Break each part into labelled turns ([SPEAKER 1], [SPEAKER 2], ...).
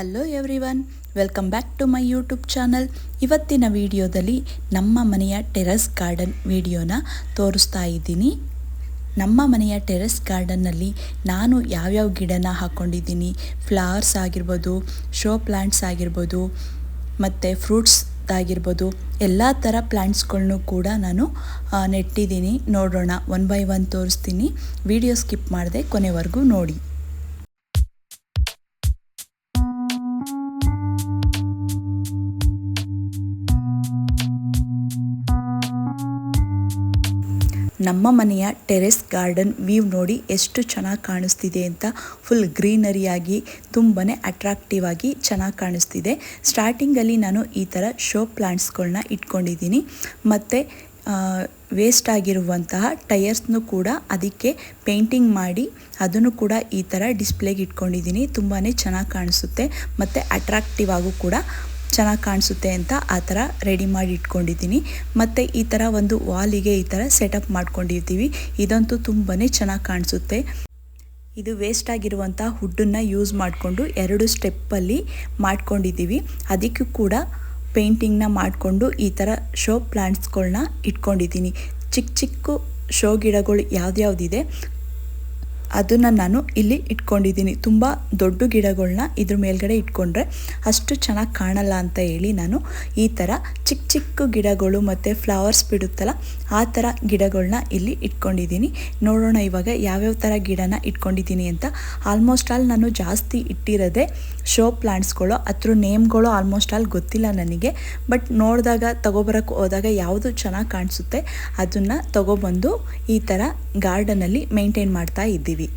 [SPEAKER 1] Hello everyone welcome back to my YouTube channel ಇವತ್ತಿನ ವಿಡಿಯೋದಲ್ಲಿ ನಮ್ಮ ಮನೆಯ ಟೆರೆಸ್ ಗಾರ್ಡನ್ ವಿಡಿಯೋನ ತೋರಿಸ್ತಾ ಇದ್ದೀನಿ. ನಮ್ಮ ಮನೆಯ ಟೆರೆಸ್ ಗಾರ್ಡನ್ನಲ್ಲಿ ನಾನು ಯಾವ್ಯಾವ ಗಿಡನ ಹಾಕ್ಕೊಂಡಿದ್ದೀನಿ ಫ್ಲವರ್ಸ್ ಆಗಿರ್ಬೋದು ಶೋ ಪ್ಲ್ಯಾಂಟ್ಸ್ ಆಗಿರ್ಬೋದು, ಮತ್ತು ಫ್ರೂಟ್ಸ್ ಆಗಿರ್ಬೋದು, ಎಲ್ಲ ಥರ ಪ್ಲ್ಯಾಂಟ್ಸ್ಗಳ್ನೂ ಕೂಡ ನಾನು ನೆಟ್ಟಿದ್ದೀನಿ. ನೋಡೋಣ ಒನ್ ಬೈ ಒನ್ ತೋರಿಸ್ತೀನಿ. ವಿಡಿಯೋ ಸ್ಕಿಪ್ ಮಾಡದೆ ಕೊನೆವರೆಗೂ ನೋಡಿ. ನಮ್ಮ ಮನೆಯ ಟೆರೆಸ್ ಗಾರ್ಡನ್ ವ್ಯೂ ನೋಡಿ ಎಷ್ಟು ಚೆನ್ನಾಗಿ ಕಾಣಿಸ್ತಿದೆ ಅಂತ ಫುಲ್ ಗ್ರೀನರಿಯಾಗಿ ತುಂಬಾ ಅಟ್ರಾಕ್ಟಿವ್ ಆಗಿ ಚೆನ್ನಾಗಿ ಕಾಣಿಸ್ತಿದೆ. ಸ್ಟಾರ್ಟಿಂಗಲ್ಲಿ ನಾನು ಈ ಥರ ಶೋ ಪ್ಲ್ಯಾಂಟ್ಸ್ಗಳನ್ನ ಇಟ್ಕೊಂಡಿದ್ದೀನಿ. ಮತ್ತು ವೇಸ್ಟ್ ಆಗಿರುವಂತಹ ಟಯರ್ಸ್ನು ಕೂಡ ಅದಕ್ಕೆ ಪೇಂಟಿಂಗ್ ಮಾಡಿ ಅದನ್ನು ಕೂಡ ಈ ಥರ ಡಿಸ್ಪ್ಲೇಗೆ ಇಟ್ಕೊಂಡಿದ್ದೀನಿ. ತುಂಬಾ ಚೆನ್ನಾಗಿ ಕಾಣಿಸುತ್ತೆ. ಮತ್ತು ಅಟ್ರಾಕ್ಟಿವ್ ಆಗೂ ಕೂಡ ಚೆನ್ನಾಗಿ ಕಾಣಿಸುತ್ತೆ ಅಂತ ಆ ಥರ ರೆಡಿ ಮಾಡಿ ಇಟ್ಕೊಂಡಿದ್ದೀನಿ. ಮತ್ತು ಈ ಥರ ಒಂದು ವಾಲಿಗೆ ಈ ಥರ ಸೆಟಪ್ ಮಾಡ್ಕೊಂಡಿರ್ತೀವಿ. ಇದಂತೂ ತುಂಬಾ ಚೆನ್ನಾಗಿ ಕಾಣಿಸುತ್ತೆ. ಇದು ವೇಸ್ಟ್ ಆಗಿರುವಂಥ ಹುಡ್ಡನ್ನು ಯೂಸ್ ಮಾಡಿಕೊಂಡು ಎರಡು ಸ್ಟೆಪ್ಪಲ್ಲಿ ಮಾಡ್ಕೊಂಡಿದ್ದೀವಿ. ಅದಕ್ಕೂ ಕೂಡ ಪೇಂಟಿಂಗ್ನ ಮಾಡಿಕೊಂಡು ಈ ಥರ ಶೋ ಪ್ಲ್ಯಾಂಟ್ಸ್ಗಳನ್ನ ಇಟ್ಕೊಂಡಿದ್ದೀನಿ. ಚಿಕ್ಕ ಚಿಕ್ಕ ಶೋ ಗಿಡಗಳು ಯಾವ್ದ್ಯಾವ್ದಿದೆ ಅದನ್ನು ನಾನು ಇಲ್ಲಿ ಇಟ್ಕೊಂಡಿದ್ದೀನಿ. ತುಂಬ ದೊಡ್ಡ ಗಿಡಗಳನ್ನ ಇದ್ರ ಮೇಲ್ಗಡೆ ಇಟ್ಕೊಂಡ್ರೆ ಅಷ್ಟು ಚೆನ್ನಾಗಿ ಕಾಣಲ್ಲ ಅಂತ ಹೇಳಿ ನಾನು ಈ ಥರ ಚಿಕ್ಕ ಚಿಕ್ಕ ಗಿಡಗಳು ಮತ್ತು ಫ್ಲವರ್ಸ್ ಬಿಡುತ್ತಲ್ಲ, ಆ ಥರ ಗಿಡಗಳನ್ನ ಇಲ್ಲಿ ಇಟ್ಕೊಂಡಿದ್ದೀನಿ. ನೋಡೋಣ ಇವಾಗ ಯಾವ್ಯಾವ ಥರ ಗಿಡನ ಇಟ್ಕೊಂಡಿದ್ದೀನಿ ಅಂತ. ಆಲ್ಮೋಸ್ಟ್ ಆಲ್ ನಾನು ಜಾಸ್ತಿ ಇಟ್ಟಿರೋದೆ ಶೋ ಪ್ಲ್ಯಾಂಟ್ಸ್ಗಳು ಅದ್ರ ನೇಮ್ಗಳು ಆಲ್ಮೋಸ್ಟ್ ಆಲ್ ಗೊತ್ತಿಲ್ಲ ನನಗೆ. ಬಟ್ ನೋಡಿದಾಗ ತಗೊಬರಕ್ಕೆ ಹೋದಾಗ ಯಾವುದು ಚೆನ್ನಾಗಿ ಕಾಣಿಸುತ್ತೆ, ಅದನ್ನು ತಗೊಬಂದು ಈ ಥರ ಗಾರ್ಡನಲ್ಲಿ ಮೇಂಟೈನ್ ಮಾಡ್ತಾ ಇದ್ದೀವಿ.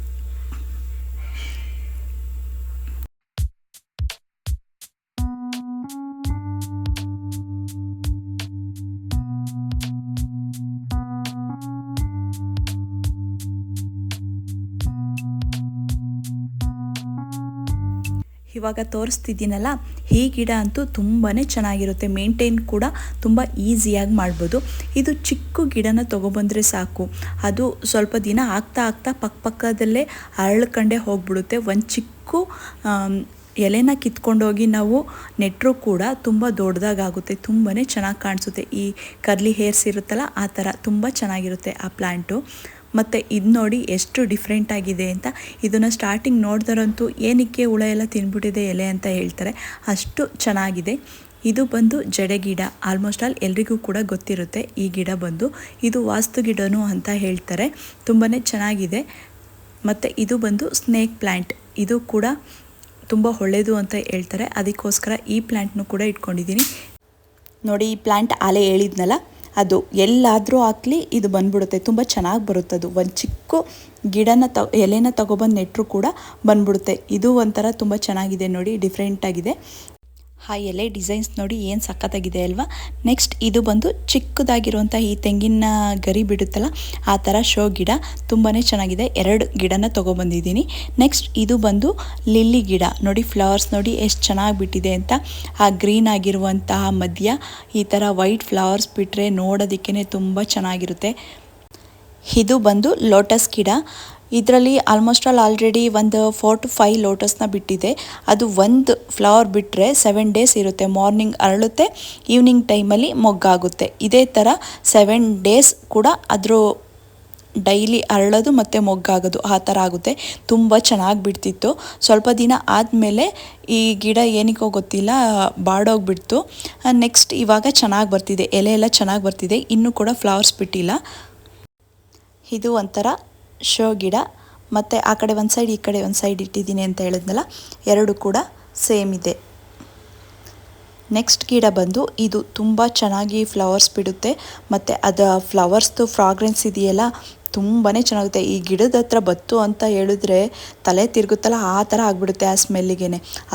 [SPEAKER 1] ಇವಾಗ ತೋರಿಸ್ತಿದ್ದೀನಲ್ಲ ಈ ಗಿಡ ಅಂತೂ ತುಂಬಾ ಚೆನ್ನಾಗಿರುತ್ತೆ. ಮೇಂಟೈನ್ ಕೂಡ ತುಂಬ ಈಸಿಯಾಗಿ ಮಾಡ್ಬೋದು. ಇದು ಚಿಕ್ಕ ಗಿಡನ ತೊಗೊಬಂದರೆ ಸಾಕು. ಅದು ಸ್ವಲ್ಪ ದಿನ ಆಗ್ತಾ ಆಗ್ತಾ ಪಕ್ಕ ಪಕ್ಕದಲ್ಲೇ ಅರಳ್ಕಂಡೆ ಹೋಗ್ಬಿಡುತ್ತೆ. ಒಂದು ಚಿಕ್ಕ ಎಲೆನ ಕಿತ್ಕೊಂಡೋಗಿ ನಾವು ನೆಟ್ಟರೂ ಕೂಡ ತುಂಬ ದೊಡ್ಡದಾಗುತ್ತೆ ತುಂಬಾ ಚೆನ್ನಾಗಿ ಕಾಣಿಸುತ್ತೆ. ಈ ಕರ್ಲಿ ಹೇರ್ಸ್ ಇರುತ್ತಲ್ಲ, ಆ ಥರ ತುಂಬ ಚೆನ್ನಾಗಿರುತ್ತೆ ಆ ಪ್ಲ್ಯಾಂಟು ಮತ್ತು ಇದು ನೋಡಿ ಎಷ್ಟು ಡಿಫ್ರೆಂಟ್ ಆಗಿದೆ ಅಂತ ಇದನ್ನು ಸ್ಟಾರ್ಟಿಂಗ್ ನೋಡಿದರಂತೂ ಏನಕ್ಕೆ ಹುಳ ಎಲ್ಲ ತಿನ್ಬಿಟ್ಟಿದೆ ಎಲೆ ಅಂತ ಹೇಳ್ತಾರೆ. ಅಷ್ಟು ಚೆನ್ನಾಗಿದೆ. ಇದು ಬಂದು ಜಡೆ ಗಿಡ. ಆಲ್ಮೋಸ್ಟ್ ಆಲ್ ಎಲ್ರಿಗೂ ಕೂಡ ಗೊತ್ತಿರುತ್ತೆ ಈ ಗಿಡ ಬಂದು. ಇದು ವಾಸ್ತು ಗಿಡನೂ ಅಂತ ಹೇಳ್ತಾರೆ. ತುಂಬಾ ಚೆನ್ನಾಗಿದೆ. ಮತ್ತು ಇದು ಬಂದು ಸ್ನೇಕ್ ಪ್ಲ್ಯಾಂಟ್ ಇದು ಕೂಡ ತುಂಬ ಒಳ್ಳೆಯದು ಅಂತ ಹೇಳ್ತಾರೆ. ಅದಕ್ಕೋಸ್ಕರ ಈ ಪ್ಲ್ಯಾಂಟ್ನು ಕೂಡ ಇಟ್ಕೊಂಡಿದ್ದೀನಿ. ನೋಡಿ ಈ ಪ್ಲ್ಯಾಂಟ್ ಅಲೆ ಹೇಳಿದ್ನಲ್ಲ? ಅದು ಎಲ್ಲಾದರೂ ಹಾಕ್ಲಿ ಇದು ಬಂದ್ಬಿಡುತ್ತೆ. ತುಂಬ ಚೆನ್ನಾಗಿ ಬರುತ್ತೆ ಅದು. ಒಂದು ಚಿಕ್ಕ ಗಿಡನ ತ, ಎಲೆನ ತಗೊಬಂದು ನೆಟ್ಟರೂ ಕೂಡ ಬಂದ್ಬಿಡುತ್ತೆ. ಇದು ಒಂಥರ ತುಂಬ ಚೆನ್ನಾಗಿದೆ ನೋಡಿ ಡಿಫ್ರೆಂಟ್ ಆ ಎಲೆ ಡಿಸೈನ್ಸ್ ನೋಡಿ ಏನು ಸಕ್ಕತ್ತಾಗಿದೆ ಅಲ್ವಾ? ನೆಕ್ಸ್ಟ್ ಇದು ಬಂದು ಚಿಕ್ಕದಾಗಿರುವಂಥ ಈ ತೆಂಗಿನ ಗರಿ ಬಿಡುತ್ತಲ್ಲ, ಆ ಥರ ಶೋ ಗಿಡ ತುಂಬಾ ಚೆನ್ನಾಗಿದೆ. ಎರಡು ಗಿಡನ ತೊಗೊಬಂದಿದ್ದೀನಿ. ನೆಕ್ಸ್ಟ್ ಇದು ಬಂದು ಲಿಲ್ಲಿ ಗಿಡ. ನೋಡಿ ಫ್ಲವರ್ಸ್ ನೋಡಿ ಎಷ್ಟು ಚೆನ್ನಾಗಿ ಬಿಟ್ಟಿದೆ ಅಂತ. ಆ ಗ್ರೀನ್ ಆಗಿರುವಂತಹ ಮಧ್ಯ ಈ ಥರ ವೈಟ್ ಫ್ಲವರ್ಸ್ ಬಿಟ್ಟರೆ ನೋಡೋದಕ್ಕೇ ತುಂಬ ಚೆನ್ನಾಗಿರುತ್ತೆ. ಇದು ಬಂದು ಲೋಟಸ್ ಗಿಡ. ಇದರಲ್ಲಿ ಆಲ್ಮೋಸ್ಟ್ ಆಲ್ ಆಲ್ರೆಡಿ ಒಂದು ಫೋರ್ ಟು ಫೈವ್ ಲೋಟಸ್ನ ಬಿಟ್ಟಿದೆ. ಅದು ಒಂದು ಫ್ಲವರ್ ಬಿಟ್ಟರೆ ಸೆವೆನ್ ಡೇಸ್ ಇರುತ್ತೆ. ಮಾರ್ನಿಂಗ್ ಅರಳುತ್ತೆ ಈವ್ನಿಂಗ್ ಟೈಮಲ್ಲಿ ಮೊಗ್ಗಾಗುತ್ತೆ. ಇದೇ ಥರ ಸೆವೆನ್ ಡೇಸ್ ಕೂಡ ಅದರ ಡೈಲಿ ಅರಳೋದು ಮತ್ತು ಮೊಗ್ಗಾಗೋದು ಆ ಥರ ಆಗುತ್ತೆ. ತುಂಬ ಚೆನ್ನಾಗಿ ಬಿಡ್ತಿತ್ತು. ಸ್ವಲ್ಪ ದಿನ ಆದಮೇಲೆ ಈ ಗಿಡ ಏನಕ್ಕೋ ಗೊತ್ತಿಲ್ಲ, ಬಾಡೋಗ್ಬಿಡ್ತು. ನೆಕ್ಸ್ಟ್ ಇವಾಗ ಚೆನ್ನಾಗಿ ಬರ್ತಿದೆ. ಎಲೆ ಎಲ್ಲ ಚೆನ್ನಾಗಿ ಬರ್ತಿದೆ. ಇನ್ನೂ ಕೂಡ ಫ್ಲವರ್ಸ್ ಬಿಟ್ಟಿಲ್ಲ. ಇದು ಒಂಥರ ಶೋ ಗಿಡ, ಮತ್ತು ಆ ಕಡೆ ಒಂದು ಸೈಡ್ ಈ ಕಡೆ ಒಂದು ಸೈಡ್ ಇಟ್ಟಿದ್ದೀನಿ ಅಂತ ಹೇಳಿದ್ನಲ್ಲ, ಎರಡು ಕೂಡ ಸೇಮ್ ಇದೆ. ನೆಕ್ಸ್ಟ್ ಗಿಡ ಬಂದು ಇದು ತುಂಬ ಚೆನ್ನಾಗಿ ಫ್ಲವರ್ಸ್ ಬಿಡುತ್ತೆ, ಮತ್ತು ಅದು ಫ್ಲವರ್ಸ್ದು ಫ್ರಾಗ್ರೆನ್ಸ್ ಇದೆಯಲ್ಲ ತುಂಬಾ ಚೆನ್ನಾಗುತ್ತೆ. ಈ ಗಿಡದ ಹತ್ರ ಬತ್ತು ಅಂತ ಹೇಳಿದ್ರೆ ತಲೆ ತಿರುಗುತ್ತಲ್ಲ, ಆ ಥರ ಆಗಿಬಿಡುತ್ತೆ ಆ ಸ್ಮೆಲ್ಲಿಗೆ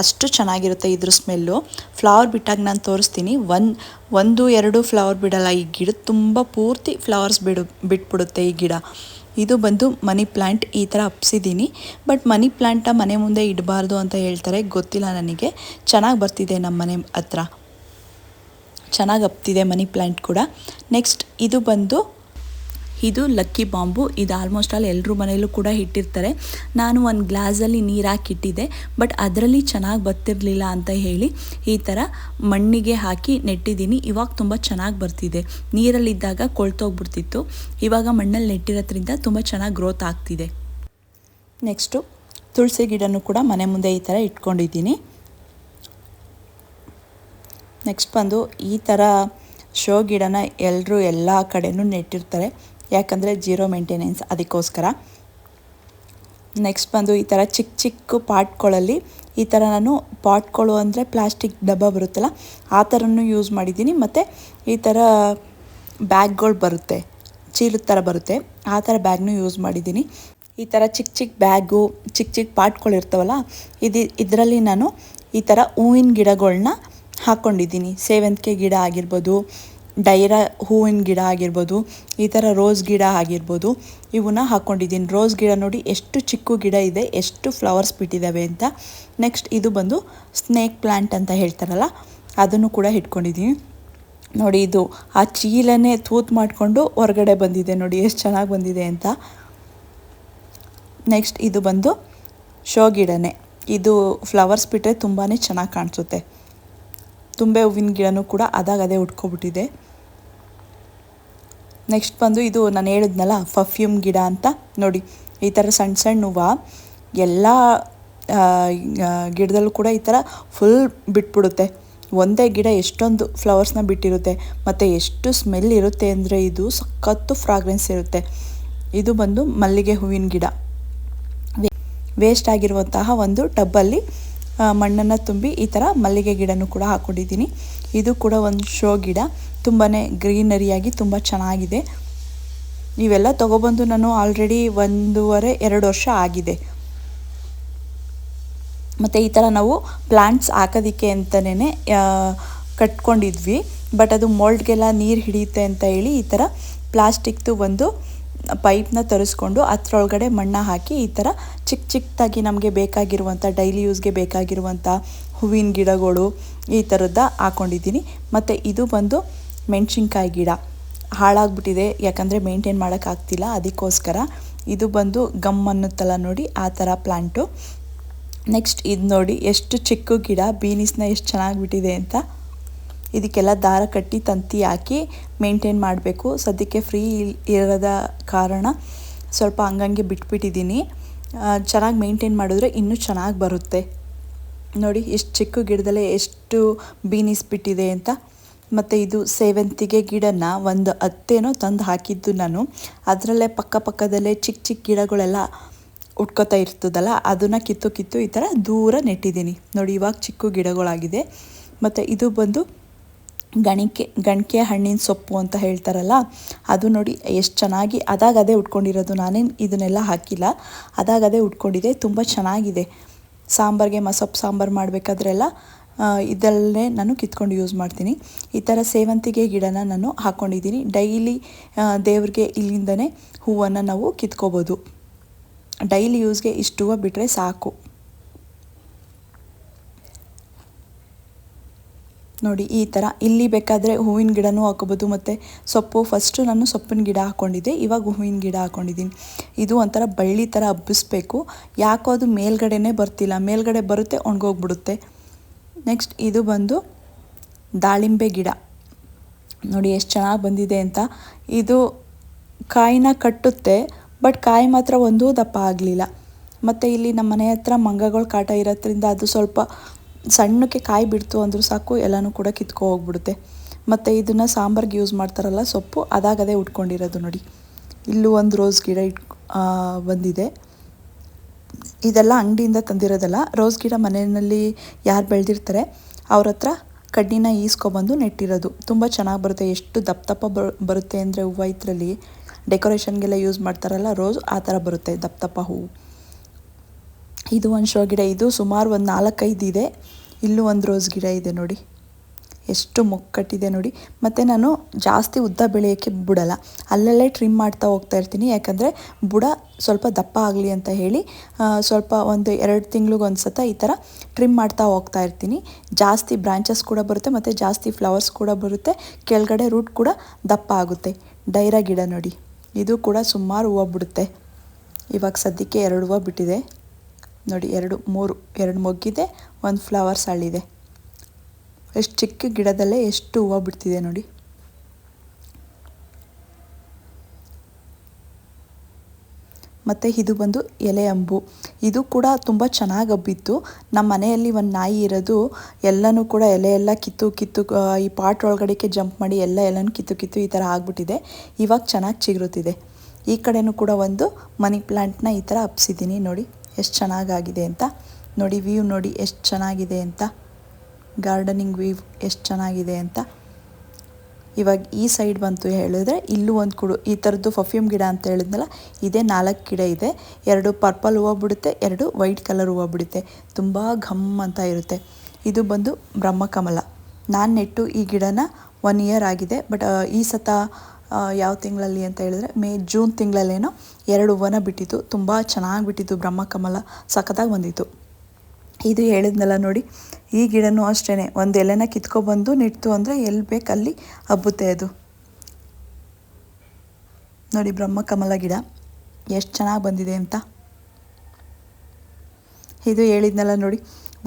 [SPEAKER 1] ಅಷ್ಟು ಚೆನ್ನಾಗಿರುತ್ತೆ ಇದ್ರ ಸ್ಮೆಲ್ಲು ಫ್ಲವರ್ ಬಿಟ್ಟಾಗ ನಾನು ತೋರಿಸ್ತೀನಿ. ಒಂದು ಒಂದು, ಎರಡು ಫ್ಲವರ್ ಬಿಡಲ್ಲ, ಈ ಗಿಡ ತುಂಬ ಪೂರ್ತಿ ಫ್ಲವರ್ಸ್ ಬಿಡು, ಬಿಟ್ಬಿಡುತ್ತೆ ಈ ಗಿಡ. ಇದು ಬಂದು ಮನಿ ಪ್ಲ್ಯಾಂಟ್ ಈ ಥರ ಹಪ್ಸಿದ್ದೀನಿ. ಬಟ್ ಮನಿ ಪ್ಲ್ಯಾಂಟ ಮನೆ ಮುಂದೆ ಇಡಬಾರ್ದು ಅಂತ ಹೇಳ್ತಾರೆ. ಗೊತ್ತಿಲ್ಲ ನನಗೆ. ಚೆನ್ನಾಗಿ ಬರ್ತಿದೆ ನಮ್ಮ ಮನೆ ಹತ್ರ. ಚೆನ್ನಾಗಿ ಅಪ್ತಿದೆ ಮನಿ ಪ್ಲ್ಯಾಂಟ್ ಕೂಡ. ನೆಕ್ಸ್ಟ್ ಇದು ಬಂದು ಇದು ಲಕ್ಕಿ ಬಾಂಬು. ಇದು ಆಲ್ಮೋಸ್ಟ್ ಆಲ್ ಎಲ್ಲರೂ ಮನೆಯಲ್ಲೂ ಕೂಡ ಇಟ್ಟಿರ್ತಾರೆ. ನಾನು ಒಂದು ಗ್ಲಾಸಲ್ಲಿ ನೀರು ಹಾಕಿಟ್ಟಿದ್ದೆ ಬಟ್ ಅದರಲ್ಲಿ ಚೆನ್ನಾಗಿ ಬರ್ತಿರಲಿಲ್ಲ ಅಂತ ಹೇಳಿ ಈ ಥರ ಮಣ್ಣಿಗೆ ಹಾಕಿ ನೆಟ್ಟಿದ್ದೀನಿ. ಇವಾಗ ತುಂಬ ಚೆನ್ನಾಗಿ ಬರ್ತಿದೆ. ನೀರಲ್ಲಿದ್ದಾಗ ಕೊಳ್ತೋಗ್ಬಿಡ್ತಿತ್ತು ಇವಾಗ ಮಣ್ಣಲ್ಲಿ ನೆಟ್ಟಿರೋದ್ರಿಂದ ತುಂಬ ಚೆನ್ನಾಗಿ ಗ್ರೋತ್ ಆಗ್ತಿದೆ. ನೆಕ್ಸ್ಟು ತುಳಸಿ ಗಿಡನೂ ಕೂಡ ಮನೆ ಮುಂದೆ ಈ ಥರ ಇಟ್ಕೊಂಡಿದ್ದೀನಿ. ನೆಕ್ಸ್ಟ್ ಬಂದು ಈ ಥರ ಶೋ ಗಿಡನ ಎಲ್ಲರೂ ಎಲ್ಲ ಕಡೆನೂ ನೆಟ್ಟಿರ್ತಾರೆ. ಯಾಕಂದರೆ ಜೀರೋ ಮೇಂಟೆನೆನ್ಸ್ ಅದಕ್ಕೋಸ್ಕರ. ನೆಕ್ಸ್ಟ್ ಬಂದು ಈ ಥರ ಚಿಕ್ಕ ಚಿಕ್ಕ ಪಾಟ್ಗಳಲ್ಲಿ ಈ ಥರ ನಾನು ಪಾಟ್ಗಳು ಅಂದರೆ ಪ್ಲಾಸ್ಟಿಕ್ ಡಬ್ಬ ಬರುತ್ತಲ್ಲ, ಆ ಥರನೂ ಯೂಸ್ ಮಾಡಿದ್ದೀನಿ. ಮತ್ತು ಈ ಥರ ಬ್ಯಾಗ್ಗಳು ಬರುತ್ತೆ, ಚೀಲದ ಥರ ಬರುತ್ತೆ, ಆ ಥರ ಬ್ಯಾಗ್ನೂ ಯೂಸ್ ಮಾಡಿದ್ದೀನಿ. ಈ ಥರ ಚಿಕ್ಕ ಚಿಕ್ಕ ಬ್ಯಾಗು ಚಿಕ್ಕ ಚಿಕ್ಕ ಪಾಟ್ಗಳು ಇರ್ತಾವಲ್ಲ, ಇದು, ಇದರಲ್ಲಿ ನಾನು ಈ ಥರ ಹೂವಿನ ಗಿಡಗಳನ್ನ ಹಾಕ್ಕೊಂಡಿದ್ದೀನಿ ಸೇವಂತಿಗೆ ಗಿಡ ಆಗಿರ್ಬೋದು ಡೈರ ಹೂವಿನ ಗಿಡ ಆಗಿರ್ಬೋದು, ಈ ಥರ ರೋಸ್ ಗಿಡ ಆಗಿರ್ಬೋದು ಇವನ್ನ ಹಾಕ್ಕೊಂಡಿದ್ದೀನಿ ರೋಸ್ ಗಿಡ ನೋಡಿ ಎಷ್ಟು ಚಿಕ್ಕ ಗಿಡ ಇದೆ, ಎಷ್ಟು ಫ್ಲವರ್ಸ್ ಬಿಟ್ಟಿದ್ದಾವೆ ಅಂತ. ನೆಕ್ಸ್ಟ್ ಇದು ಬಂದು ಸ್ನೇಕ್ ಪ್ಲ್ಯಾಂಟ್ ಅಂತ ಹೇಳ್ತಾರಲ್ಲ, ಅದನ್ನು ಕೂಡ ಇಟ್ಕೊಂಡಿದ್ದೀನಿ. ನೋಡಿ ಇದು, ಆ ಚೀಲನೇ ತೂತು ಮಾಡಿಕೊಂಡು ಹೊರಗಡೆ ಬಂದಿದೆ ನೋಡಿ, ಎಷ್ಟು ಚೆನ್ನಾಗಿ ಬಂದಿದೆ ಅಂತ. ನೆಕ್ಸ್ಟ್ ಇದು ಬಂದು ಶೋ ಗಿಡನೇ. ಇದು ಫ್ಲವರ್ಸ್ ಬಿಟ್ಟರೆ ತುಂಬಾ ಚೆನ್ನಾಗಿ ಕಾಣಿಸುತ್ತೆ. ತುಂಬೆ ಹೂವಿನ ಗಿಡನೂ ಕೂಡ ಅದಾಗದೇ ಉಟ್ಕೊಬಿಟ್ಟಿದೆ. ನೆಕ್ಸ್ಟ್ ಬಂದು ಇದು ನಾನು ಹೇಳಿದ್ನಲ್ಲ ಪರ್ಫ್ಯೂಮ್ ಗಿಡ ಅಂತ. ನೋಡಿ, ಈ ಥರ ಸಣ್ಣ ಸಣ್ಣ ಹೂವು, ಎಲ್ಲ ಗಿಡದಲ್ಲೂ ಕೂಡ ಈ ಥರ ಫುಲ್ ಬಿಟ್ಬಿಡುತ್ತೆ. ಒಂದೇ ಗಿಡ ಎಷ್ಟೊಂದು ಫ್ಲವರ್ಸ್ನ ಬಿಟ್ಟಿರುತ್ತೆ. ಮತ್ತು ಎಷ್ಟು ಸ್ಮೆಲ್ ಇರುತ್ತೆ ಅಂದರೆ ಇದು ಸಖತ್ತು ಫ್ರಾಗ್ರೆನ್ಸ್ ಇರುತ್ತೆ. ಇದು ಬಂದು ಮಲ್ಲಿಗೆ ಹೂವಿನ ಗಿಡ. ವೇಸ್ಟ್ ಆಗಿರುವಂತಹ ಒಂದು ಟಬ್ಬಲ್ಲಿ ಮಣ್ಣನ್ನು ತುಂಬಿ ಈ ಥರ ಮಲ್ಲಿಗೆ ಗಿಡನೂ ಕೂಡ ಹಾಕ್ಕೊಂಡಿದ್ದೀನಿ ಇದು ಕೂಡ ಒಂದು ಶೋ ಗಿಡ. ತುಂಬಾ ಗ್ರೀನರಿಯಾಗಿ ತುಂಬ ಚೆನ್ನಾಗಿದೆ. ಇವೆಲ್ಲ ತೊಗೊಬಂದು ನಾನು ಆಲ್ರೆಡಿ ಒಂದೂವರೆ, ಎರಡು ವರ್ಷ ಆಗಿದೆ. ಮತ್ತು ಈ ಥರ ನಾವು ಪ್ಲ್ಯಾಂಟ್ಸ್ ಹಾಕೋದಿಕ್ಕೆ ಅಂತಲೇ ಕಟ್ಕೊಂಡಿದ್ವಿ. ಬಟ್ ಅದು ಮೋಲ್ಡ್ಗೆಲ್ಲ ನೀರು ಹಿಡಿಯುತ್ತೆ ಅಂತ ಹೇಳಿ ಈ ಥರ ಪ್ಲಾಸ್ಟಿಕ್ದು ಒಂದು ಪೈಪ್ನ ತರಿಸ್ಕೊಂಡು ಅದರೊಳಗಡೆ ಮಣ್ಣು ಹಾಕಿ ಈ ಥರ ಚಿಕ್ಕ ಚಿಕ್ಕದಾಗಿ ನಮಗೆ ಬೇಕಾಗಿರುವಂಥ ಡೈಲಿ ಯೂಸ್ಗೆ ಬೇಕಾಗಿರುವಂಥ ಹೂವಿನ ಗಿಡಗಳು ಈ ಥರದ್ದು ಹಾಕ್ಕೊಂಡಿದ್ದೀನಿ ಮತ್ತು ಇದು ಬಂದು ಮೆಣಸಿನ್ಕಾಯಿ ಗಿಡ ಹಾಳಾಗ್ಬಿಟ್ಟಿದೆ, ಯಾಕಂದರೆ ಮೇಂಟೈನ್ ಮಾಡೋಕ್ಕಾಗ್ತಿಲ್ಲ ಅದಕ್ಕೋಸ್ಕರ ಇದು ಬಂದು ಗಮ್ ಅನ್ನುತ್ತಲ್ಲ ನೋಡಿ, ಆ ಥರ ಪ್ಲ್ಯಾಂಟು ನೆಕ್ಸ್ಟ್ ಇದು ನೋಡಿ, ಎಷ್ಟು ಚಿಕ್ಕ ಗಿಡ ಬೀನಿಸ್ನ ಎಷ್ಟು ಚೆನ್ನಾಗಿ ಬಿಟ್ಟಿದೆ ಅಂತ. ಇದಕ್ಕೆಲ್ಲ ದಾರ ಕಟ್ಟಿ ತಂತಿ ಹಾಕಿ ಮೇಂಟೈನ್ ಮಾಡಬೇಕು. ಸದ್ಯಕ್ಕೆ ಫ್ರೀ ಇರದ ಕಾರಣ ಸ್ವಲ್ಪ ಹಂಗಂಗೆ ಬಿಟ್ಬಿಟ್ಟಿದ್ದೀನಿ ಚೆನ್ನಾಗಿ ಮೇಂಟೈನ್ ಮಾಡಿದ್ರೆ ಇನ್ನೂ ಚೆನ್ನಾಗಿ ಬರುತ್ತೆ. ನೋಡಿ, ಎಷ್ಟು ಚಿಕ್ಕ ಗಿಡದಲ್ಲೇ ಎಷ್ಟು ಬೀನಿಸ್ ಬಿಟ್ಟಿದೆ ಅಂತ. ಮತ್ತು ಇದು ಸೇವಂತಿಗೆ ಗಿಡನ ಒಂದು ಹತ್ತೇನೋ ತಂದು ಹಾಕಿದ್ದು ನಾನು. ಅದರಲ್ಲೇ ಪಕ್ಕ ಪಕ್ಕದಲ್ಲೇ ಚಿಕ್ಕ ಚಿಕ್ಕ ಗಿಡಗಳೆಲ್ಲ ಉಟ್ಕೋತಾ ಇರ್ತದಲ್ಲ, ಅದನ್ನು ಕಿತ್ತು ಕಿತ್ತು ಈ ಥರ ದೂರ ನೆಟ್ಟಿದ್ದೀನಿ. ನೋಡಿ, ಇವಾಗ ಚಿಕ್ಕ ಗಿಡಗಳಾಗಿದೆ. ಮತ್ತು ಇದು ಬಂದು ಗಣಿಕೆ ಗಣಿಕೆ ಹಣ್ಣಿನ ಸೊಪ್ಪು ಅಂತ ಹೇಳ್ತಾರಲ್ಲ, ಅದು ನೋಡಿ ಎಷ್ಟು ಚೆನ್ನಾಗಿ ಅದಾಗದೇ ಉಟ್ಕೊಂಡಿರೋದು. ನಾನೇನು ಇದನ್ನೆಲ್ಲ ಹಾಕಿಲ್ಲ. ಅದಾಗದೇ ಉಟ್ಕೊಂಡಿದೆ. ತುಂಬ ಚೆನ್ನಾಗಿದೆ. ಸಾಂಬಾರಿಗೆ ಮಸೊಪ್ಪು ಸಾಂಬಾರು ಮಾಡಬೇಕಾದ್ರೆಲ್ಲ ಇದಲ್ಲೇ ನಾನು ಕಿತ್ಕೊಂಡು ಯೂಸ್ ಮಾಡ್ತೀನಿ. ಈ ಥರ ಸೇವಂತಿಗೆ ಗಿಡನ ನಾನು ಹಾಕ್ಕೊಂಡಿದ್ದೀನಿ ಡೈಲಿ ದೇವ್ರಿಗೆ ಇಲ್ಲಿಂದನೇ ಹೂವನ್ನು ನಾವು ಕಿತ್ಕೋಬೋದು. ಡೈಲಿ ಯೂಸ್ಗೆ ಇಷ್ಟು ಹೂವು ಬಿಟ್ಟರೆ ಸಾಕು. ನೋಡಿ, ಈ ಥರ ಇಲ್ಲಿ ಬೇಕಾದರೆ ಹೂವಿನ ಗಿಡನೂ ಹಾಕೋಬೋದು, ಮತ್ತು ಸೊಪ್ಪು ಫಸ್ಟು ನಾನು ಸೊಪ್ಪಿನ ಗಿಡ ಹಾಕ್ಕೊಂಡಿದ್ದೆ ಇವಾಗ ಹೂವಿನ ಗಿಡ ಹಾಕ್ಕೊಂಡಿದ್ದೀನಿ ಇದು ಒಂಥರ ಬಳ್ಳಿ ಥರ ಹಬ್ಬಿಸ್ಬೇಕು. ಯಾಕೋ ಅದು ಮೇಲ್ಗಡೆನೇ ಬರ್ತಿಲ್ಲ. ಮೇಲ್ಗಡೆ ಬರುತ್ತೆ, ಒಣಗೋಗ್ಬಿಡುತ್ತೆ. ನೆಕ್ಸ್ಟ್ ಇದು ಬಂದು ದಾಳಿಂಬೆ ಗಿಡ. ನೋಡಿ ಎಷ್ಟು ಚೆನ್ನಾಗಿ ಬಂದಿದೆ ಅಂತ. ಇದು ಕಾಯಿನ ಕಟ್ಟುತ್ತೆ, ಬಟ್ ಕಾಯಿ ಮಾತ್ರ ಒಂದೂ ದಪ್ಪ ಆಗಲಿಲ್ಲ. ಮತ್ತು ಇಲ್ಲಿ ನಮ್ಮ ಮನೆ ಹತ್ರ ಮಂಗಗಳು ಕಾಟ ಇರೋದ್ರಿಂದ ಅದು ಸ್ವಲ್ಪ ಸಣ್ಣಕ್ಕೆ ಕಾಯಿ ಬಿಡ್ತು ಅಂದರೂ ಸಾಕು, ಎಲ್ಲನೂ ಕೂಡ ಕಿತ್ಕೊ ಹೋಗ್ಬಿಡುತ್ತೆ. ಮತ್ತು ಇದನ್ನು ಸಾಂಬಾರ್ಗೆ ಯೂಸ್ ಮಾಡ್ತಾರಲ್ಲ ಸೊಪ್ಪು, ಅದಾಗದೇ ಉಟ್ಕೊಂಡಿರೋದು ನೋಡಿ. ಇಲ್ಲೂ ಒಂದು ರೋಸ್ ಗಿಡ ಇಟ್ ಬಂದಿದೆ. ಇದೆಲ್ಲ ಅಂಗಡಿಯಿಂದ ತಂದಿರೋದಲ್ಲ. ರೋಸ್ ಗಿಡ ಮನೆಯಲ್ಲಿ ಯಾರು ಬೆಳೆದಿರ್ತಾರೆ, ಅವ್ರ ಹತ್ರ ಕಡ್ಡಿನ ಈಸ್ಕೊಬಂದು ನೆಟ್ಟಿರೋದು. ತುಂಬ ಚೆನ್ನಾಗಿ ಬರುತ್ತೆ. ಎಷ್ಟು ದಪ್ಪ ದಪ್ಪ ಬರುತ್ತೆ ಅಂದರೆ ಹೂವು ಇದರಲ್ಲಿ. ಡೆಕೋರೇಷನ್ಗೆಲ್ಲ ಯೂಸ್ ಮಾಡ್ತಾರಲ್ಲ ರೋಸ್, ಆ ಥರ ಬರುತ್ತೆ ದಪ್ಪ ದಪ್ಪ ಹೂವು ಇದು ಒಂದು ಶೋ ಗಿಡ. ಇದು ಸುಮಾರು ಒಂದು ನಾಲ್ಕೈದು ಇದೆ. ಇಲ್ಲೂ ಒಂದು ರೋಸ್ ಗಿಡ ಇದೆ ನೋಡಿ. ಎಷ್ಟು ಮುಕ್ಕಟ್ಟಿದೆ ನೋಡಿ. ಮತ್ತು ನಾನು ಜಾಸ್ತಿ ಉದ್ದ ಬೆಳೆಯೋಕ್ಕೆ ಬಿಡಲ್ಲ. ಅಲ್ಲಲ್ಲೇ ಟ್ರಿಮ್ ಮಾಡ್ತಾ ಹೋಗ್ತಾ ಇರ್ತೀನಿ. ಯಾಕಂದರೆ ಬುಡ ಸ್ವಲ್ಪ ದಪ್ಪ ಆಗಲಿ ಅಂತ ಹೇಳಿ ಸ್ವಲ್ಪ ಒಂದು ಎರಡು ತಿಂಗ್ಳಿಗೆ ಒಂದು ಸತ ಈ ಥರ ಟ್ರಿಮ್ ಮಾಡ್ತಾ ಹೋಗ್ತಾ ಇರ್ತೀನಿ. ಜಾಸ್ತಿ ಬ್ರಾಂಚಸ್ ಕೂಡ ಬರುತ್ತೆ, ಮತ್ತು ಜಾಸ್ತಿ ಫ್ಲವರ್ಸ್ ಕೂಡ ಬರುತ್ತೆ. ಕೆಳಗಡೆ ರೂಟ್ ಕೂಡ ದಪ್ಪ ಆಗುತ್ತೆ. ಡೈರ ಗಿಡ ನೋಡಿ. ಇದು ಕೂಡ ಸುಮಾರು ಹೂವು ಬಿಡುತ್ತೆ. ಇವಾಗ ಸದ್ಯಕ್ಕೆ ಎರಡು ಹೂವು ಬಿಟ್ಟಿದೆ. ನೋಡಿ, ಎರಡು, ಮೂರು, ಎರಡು ಮೊಗ್ಗಿದೆ, ಒಂದು ಫ್ಲವರ್ಸ್ ಹಳ್ಳಿದೆ. ಎಷ್ಟು ಚಿಕ್ಕ ಗಿಡದಲ್ಲೇ ಎಷ್ಟು ಹೂವು ಬಿಡ್ತಿದೆ ನೋಡಿ. ಮತ್ತು ಇದು ಬಂದು ಎಲೆ ಅಂಬು. ಇದು ಕೂಡ ತುಂಬ ಚೆನ್ನಾಗಿ ಹಬ್ಬಿತ್ತು. ನಮ್ಮ ಮನೆಯಲ್ಲಿ ಒಂದು ನಾಯಿ ಇರೋದು, ಎಲ್ಲನೂ ಕೂಡ ಎಲೆ ಎಲ್ಲ ಕಿತ್ತು ಕಿತ್ತು ಈ ಪಾಟ್ ಒಳಗಡೆಗೆ ಜಂಪ್ ಮಾಡಿ ಎಲ್ಲ ಎಲ್ಲನೂ ಕಿತ್ತು ಕಿತ್ತು ಈ ಥರ ಆಗಿಬಿಟ್ಟಿದೆ. ಇವಾಗ ಚೆನ್ನಾಗಿ ಚಿಗುರುತ್ತಿದೆ. ಈ ಕಡೆನೂ ಕೂಡ ಒಂದು ಮನಿ ಪ್ಲ್ಯಾಂಟ್ನ ಈ ಥರ ಹಬ್ಸಿದ್ದೀನಿ ನೋಡಿ. ಎಷ್ಟು ಚೆನ್ನಾಗಾಗಿದೆ ಅಂತ. ನೋಡಿ, ವ್ಯೂ ನೋಡಿ, ಎಷ್ಟು ಚೆನ್ನಾಗಿದೆ ಅಂತ. ಗಾರ್ಡನಿಂಗ್ ವ್ಯೂ ಎಷ್ಟು ಚೆನ್ನಾಗಿದೆ ಅಂತ. ಇವಾಗ ಈ ಸೈಡ್ ಬಂತು ಹೇಳಿದ್ರೆ, ಇಲ್ಲೂ ಒಂದು ಕುಡು, ಈ ಥರದ್ದು ಪರ್ಫ್ಯೂಮ್ ಗಿಡ ಅಂತ ಹೇಳಿದ್ನಲ್ಲ, ಇದೇ ನಾಲ್ಕು ಗಿಡ ಇದೆ. ಎರಡು ಪರ್ಪಲ್ ಹೂವು ಬಿಡುತ್ತೆ, ಎರಡು ವೈಟ್ ಕಲರ್ ಹೂವು ಬಿಡುತ್ತೆ. ತುಂಬ ಘಮ್ ಅಂತ ಇರುತ್ತೆ. ಇದು ಬಂದು ಬ್ರಹ್ಮಕಮಲ. ನಾನು ನೆಟ್ಟು ಈ ಗಿಡನ ಒನ್ ಇಯರ್ ಆಗಿದೆ ಬಟ್ ಈ ಸತ ಯಾವ ತಿಂಗಳಲ್ಲಿ ಅಂತ ಹೇಳಿದ್ರೆ, ಮೇ, ಜೂನ್ ತಿಂಗಳಲ್ಲೇನೋ ಎರಡು ಹೂವನ ಬಿಟ್ಟಿತ್ತು. ತುಂಬ ಚೆನ್ನಾಗಿ ಬಿಟ್ಟಿತ್ತು ಬ್ರಹ್ಮಕಮಲ. ಸಖತ್ತಾಗಿ ಬಂದಿತ್ತು. ಇದು ಹೇಳಿದ್ನಲ್ಲ ನೋಡಿ, ಈ ಗಿಡನೂ ಅಷ್ಟೇ ಒಂದು ಎಲೆನ ಕಿತ್ಕೊಬಂದು ನೆಟ್ಟು ಅಂದರೆ ಎಲ್ಲಿ ಬೇಕು ಅಲ್ಲಿ ಹಬ್ಬುತ್ತೆ ಅದು. ನೋಡಿ ಬ್ರಹ್ಮಕಮಲ ಗಿಡ, ಎಷ್ಟು ಚೆನ್ನಾಗಿ ಬಂದಿದೆ ಅಂತ. ಇದು ಹೇಳಿದ್ನಲ್ಲ ನೋಡಿ,